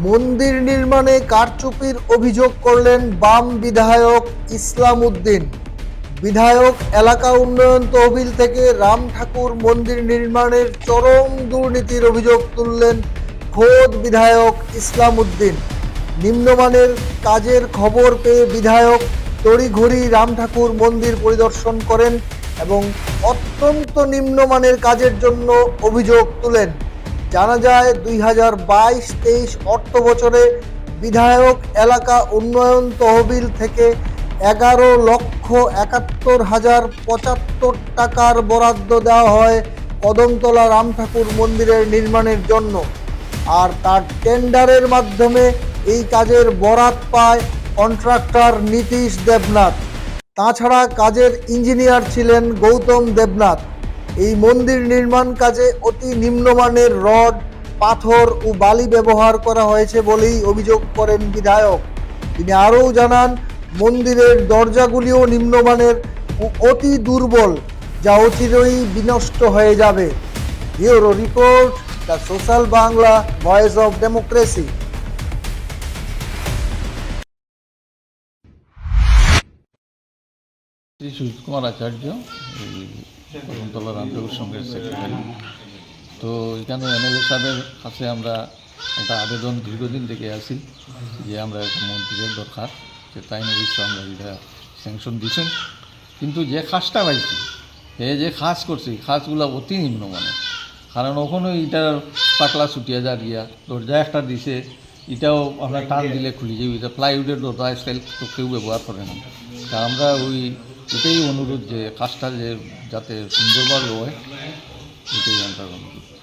মন্দির নির্মাণে কারচুপির অভিযোগ করলেন বাম বিধায়ক ইসলাম উদ্দিন বিধায়ক এলাকা উন্নয়ন তহবিল থেকে রাম ঠাকুর মন্দির নির্মাণের চরম দুর্নীতির অভিযোগ তুললেন খোদ বিধায়ক ইসলাম উদ্দিন নিম্নমানের কাজের খবর পেয়ে বিধায়ক তড়িঘড়ি রাম ঠাকুর মন্দির পরিদর্শন করেন এবং অত্যন্ত নিম্নমানের কাজের জন্য অভিযোগ তুলেন। জানা যায় দুই হাজার বাইশ, তেইশ অর্থ বছরে বিধায়ক এলাকা উন্নয়ন তহবিল থেকে এগারো লক্ষ একাত্তর হাজার পঁচাত্তর টাকার বরাদ্দ দেওয়া হয় কদমতলা রাম ঠাকুর মন্দিরের নির্মাণের জন্য। আর তার টেন্ডারের মাধ্যমে এই কাজের বরাত পায় কন্ট্রাক্টর নীতিশ দেবনাথ। তাছাড়া কাজের ইঞ্জিনিয়ার ছিলেন গৌতম দেবনাথ। এই মন্দির নির্মাণ কাজে অতি নিম্নমানের রড, পাথর ও বালি ব্যবহার করা হয়েছে বলেই অভিযোগ করেন বিধায়ক। তিনি আরও জানান, মন্দিরের দরজাগুলিও নিম্নমানের ও অতি দুর্বল, যা অচিরেই বিনষ্ট হয়ে যাবে। Bureau report, the social Bangla, voice of democracy. Shri Sujit Kumar Acharya এই কদমতলা রামঠাকুর সঙ্গের সেক্রেটারি তো এখানে এমএলএ সাহেবের কাছে আমরা একটা আবেদন দীর্ঘদিন থেকে আসি যে আমরা একটা মন্ত্রীর দরকার, যে তাই অবশ্য আমরা এটা স্যাংশন দিছেন। কিন্তু যে খাসটা পাইছি, এ যে খাস করছি খাসগুলো অতি নিম্নমানের। কারণ ওখানে এটার পাতলা ছুটিয়া যা গিয়া দরজা একটা দিছে এটাও আমরা টান দিলে খুলে যাবে এটা প্লাইউডের দরজা স্টাইল তো কেউ ব্যবহার করে না। তা আমরা ওই এটাই অনুরোধ যে কাজটা যে যাতে সুন্দরভাবে হয় এটাই আমরা অনুরোধ